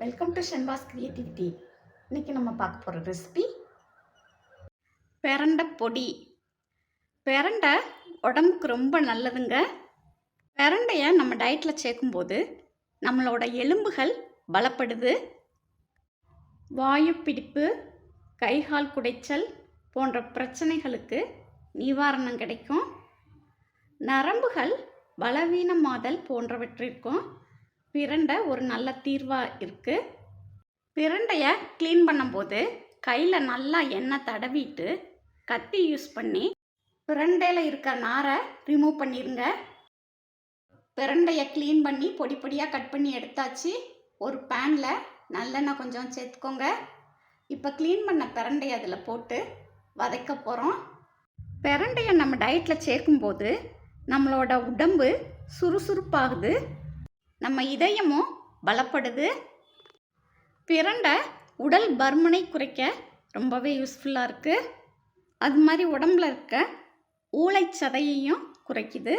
Welcome to Shenba's creativity இன்றைக்கி நம்ம பார்க்க போகிற ரெசிபி பெரண்டை பொடி. பெரண்டை உடம்புக்கு ரொம்ப நல்லதுங்க. பெரண்டையை நம்ம டயட்டில் சேர்க்கும்போது நம்மளோட எலும்புகள் பலப்படுது. வாயு பிடிப்பு கைகால் குடைச்சல் போன்ற பிரச்சனைகளுக்கு நிவாரணம் கிடைக்கும். நரம்புகள் பலவீனமாதல் போன்றவற்றிற்கும் பிரண்டை ஒரு நல்ல தீர்வாக இருக்குது பிரண்டையை க்ளீன் பண்ணும்போது கையில் நல்லா எண்ணெய் தடவிட்டு கத்தி யூஸ் பண்ணி பிரண்டையில் இருக்க நாரை ரிமூவ் பண்ணிடுங்க பிரண்டையை க்ளீன் பண்ணி பொடி பொடியாக கட் பண்ணி எடுத்தாச்சு. ஒரு பேனில் நல்லெண்ணெய் கொஞ்சம் சேர்த்துக்கோங்க. இப்போ க்ளீன் பண்ண பிரண்டையை அதில் போட்டு வதக்க போகிறோம் பிரண்டையை நம்ம டயட்டில் சேர்க்கும்போது நம்மளோட உடம்பு சுறுசுறுப்பாகுது. நம்ம இதயமும் பலப்படுது. பிரண்டை உடல் பருமனை குறைக்க ரொம்பவே யூஸ்ஃபுல்லாக இருக்குது அது மாதிரி உடம்புல இருக்க ஊளைச்சதையையும் குறைக்குது.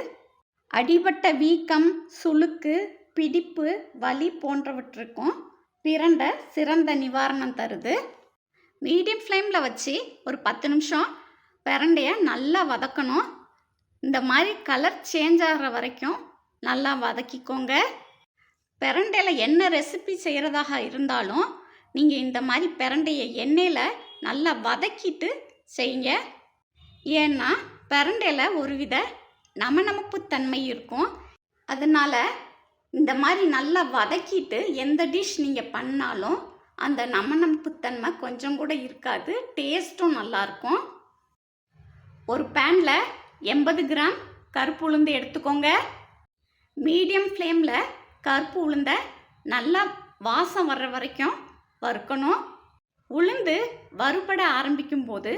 அடிபட்ட வீக்கம் சுளுக்கு பிடிப்பு வலி போன்றவற்றுக்கும் பிரண்டை சிறந்த நிவாரணம் தருது. மீடியம் ஃப்ளேமில் வச்சு ஒரு பத்து நிமிஷம் பிரண்டையை நல்லா வதக்கணும். இந்த மாதிரி கலர் சேஞ்ச் ஆகிற வரைக்கும் நல்லா வதக்கிக்கோங்க. பிரண்டையில் என்ன ரெசிபி செய்கிறதாக இருந்தாலும் நீங்கள் இந்த மாதிரி பிரண்டையை எண்ணெயில் நல்லா வதக்கிட்டு செய்யுங்க. ஏன்னா பிரண்டையில் ஒருவித நமநமப்பு தன்மை இருக்கும். அதனால் இந்த மாதிரி நல்லா வதக்கிட்டு எந்த டிஷ் நீங்கள் பண்ணாலும் அந்த நமநமப்புத்தன்மை கொஞ்சம் கூட இருக்காது. டேஸ்ட்டும் நல்லாயிருக்கும் ஒரு பேனில் எண்பது கிராம் கருப்பு உளுந்து எடுத்துக்கோங்க. மீடியம் ஃப்ளேமில் கருப்பு உளுந்த நல்லா வாசம் வர்ற வரைக்கும் வறுக்கணும். உளுந்து வறுபட ஆரம்பிக்கும் போது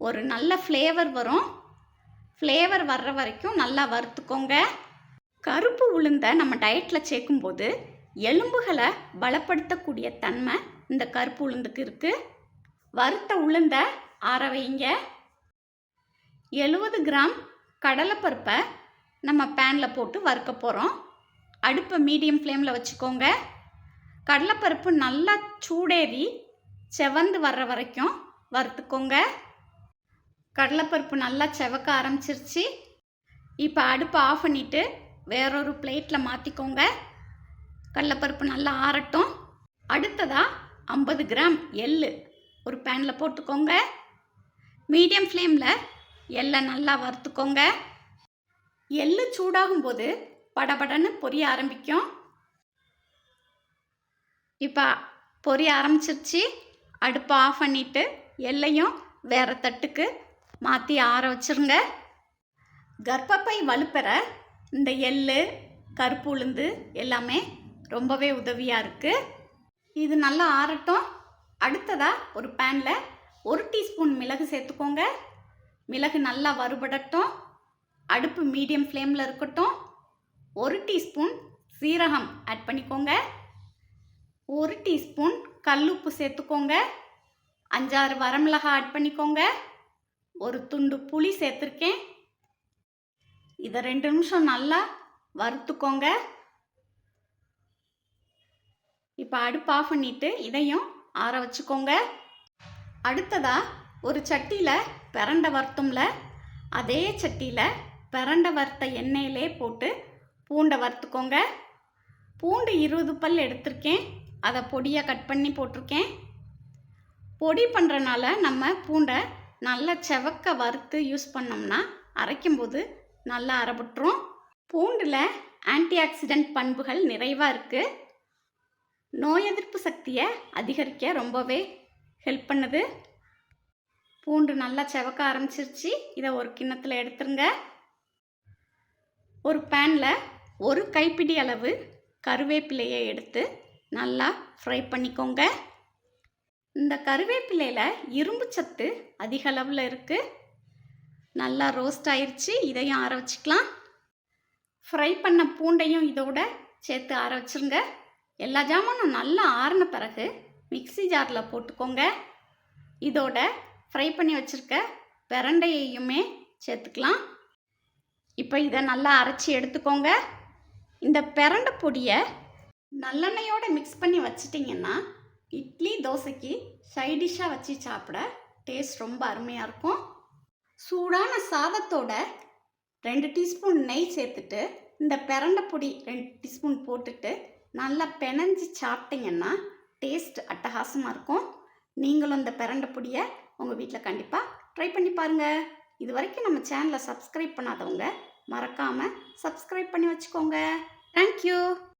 ஒரு நல்ல ஃப்ளேவர் வரும். ஃப்ளேவர் வர்ற வரைக்கும் நல்லா வறுத்துக்கோங்க. கருப்பு உளுந்த நம்ம டயட்டில் சேர்க்கும்போது எலும்புகளை பலப்படுத்தக்கூடிய தன்மை இந்த கருப்பு உளுந்துக்கு இருக்குது வறுத்த உளுந்த ஆற வைங்க. எழுபது கிராம் கடலைப்பருப்பை நம்ம பேனில் போட்டு வறுக்க போகிறோம் அடுப்பை மீடியம் ஃப்ளேமில் வச்சுக்கோங்க. கடலைப்பருப்பு நல்லா சூடேறி செவந்து வர்ற வரைக்கும் வறுத்துக்கோங்க. கடலைப்பருப்பு நல்லா செவக்க ஆரம்பிச்சிருச்சு. இப்போ அடுப்பை ஆஃப் பண்ணிவிட்டு வேறொரு பிளேட்டில் மாற்றிக்கோங்க கடலைப்பருப்பு நல்லா ஆறட்டும். அடுத்ததாக ஐம்பது கிராம் எள்ளு ஒரு பேனில் போட்டுக்கோங்க. மீடியம் ஃப்ளேமில் எள்ளை நல்லா வறுத்துக்கோங்க. எள்ளு சூடாகும்போது படபடன்னு பொரிய ஆரம்பிக்கும். இப்போ பொரிய ஆரம்பிச்சிருச்சு. அடுப்பை ஆஃப் பண்ணிவிட்டு எல்லையும் வேறு தட்டுக்கு மாற்றி ஆற வச்சுருங்க. கர்ப்பப்பை வலுப்பெற இந்த எள் கருப்பு உளுந்து எல்லாமே ரொம்பவே உதவியாக இருக்குது இது நல்லா ஆறட்டும். அடுத்ததாக ஒரு பேனில் ஒரு டீஸ்பூன் மிளகு சேர்த்துக்கோங்க. மிளகு நல்லா வறுபடட்டும். அடுப்பு மீடியம் ஃப்ளேமில் இருக்கட்டும். ஒரு டீஸ்பூன் சீரகம் ஆட் பண்ணிக்கோங்க. ஒரு டீஸ்பூன் கல்லுப்பு சேர்த்துக்கோங்க. அஞ்சாறு வரமிளகாய் ஆட் பண்ணிக்கோங்க. ஒரு துண்டு புளி சேர்த்துருக்கேன். இதை ரெண்டு நிமிஷம் நல்லா வறுத்துக்கோங்க. இப்போ அடுப்பு ஆஃப் பண்ணிவிட்டு இதையும் ஆற வச்சுக்கோங்க. அடுத்ததாக ஒரு சட்டியில் பிரண்டை வறுத்தோம்ல அதே சட்டியில் பிரண்டை வறுத்த எண்ணெயிலே போட்டு பூண்டை வறுத்துக்கோங்க. பூண்டு இருபது பல் எடுத்திருக்கேன். அதை பொடியாக கட் பண்ணி போட்டிருக்கேன். பொடி பண்ணுறனால நம்ம பூண்டை நல்லா செவக்க வறுத்து யூஸ் பண்ணோம்னா அரைக்கும்போது நல்லா அரைபட்டுரும். பூண்டில் ஆன்டி ஆக்சிடெண்ட் பண்புகள் நிறைவாக இருக்குது நோய் எதிர்ப்பு சக்தியை அதிகரிக்க ரொம்பவே ஹெல்ப் பண்ணுது. பூண்டு நல்லா செவக்க ஆரம்பிச்சிருச்சு. இதை ஒரு கிண்ணத்தில் எடுத்துருங்க. ஒரு பேனில் ஒரு கைப்பிடி அளவு கருவேப்பிலையை எடுத்து நல்லா ஃப்ரை பண்ணிக்கோங்க. இந்த கருவேப்பிலையில் இரும்பு சத்து அதிக அளவில் இருக்குது நல்லா ரோஸ்ட் ஆயிடுச்சு இதையும் ஆற வச்சுக்கலாம். ஃப்ரை பண்ண பூண்டையும் இதோட சேர்த்து ஆற வச்சுருங்க. எல்லா ஜாமானும் நல்லா ஆறின பிறகு மிக்சி ஜாரில் போட்டுக்கோங்க. இதோட ஃப்ரை பண்ணி வச்சுருக்க பிரண்டையையுமே சேர்த்துக்கலாம். இப்போ இதை நல்லா அரைச்சி எடுத்துக்கோங்க. இந்த பிரண்டை பொடியை நல்லெண்ணெயோடு மிக்ஸ் பண்ணி வச்சிட்டிங்கன்னா இட்லி தோசைக்கு சைடிஷ்ஷாக வச்சு சாப்பிட டேஸ்ட் ரொம்ப அருமையாக இருக்கும். சூடான சாதத்தோட ரெண்டு டீஸ்பூன் நெய் சேர்த்துட்டு இந்த பிரண்டை பொடி ரெண்டு டீஸ்பூன் போட்டுட்டு நல்லா பெனஞ்சி சாப்பிட்டிங்கன்னா டேஸ்ட் அட்டகாசமாக இருக்கும். நீங்களும் இந்த பிரண்டை பொடியை உங்கள் வீட்டில் கண்டிப்பாக ட்ரை பண்ணி பாருங்கள் இது வரைக்கும் நம்ம சேனலை சப்ஸ்கிரைப் பண்ணாதவங்க மறக்காமல் சப்ஸ்கிரைப் பண்ணி வச்சுக்கோங்க. தேங்க்யூ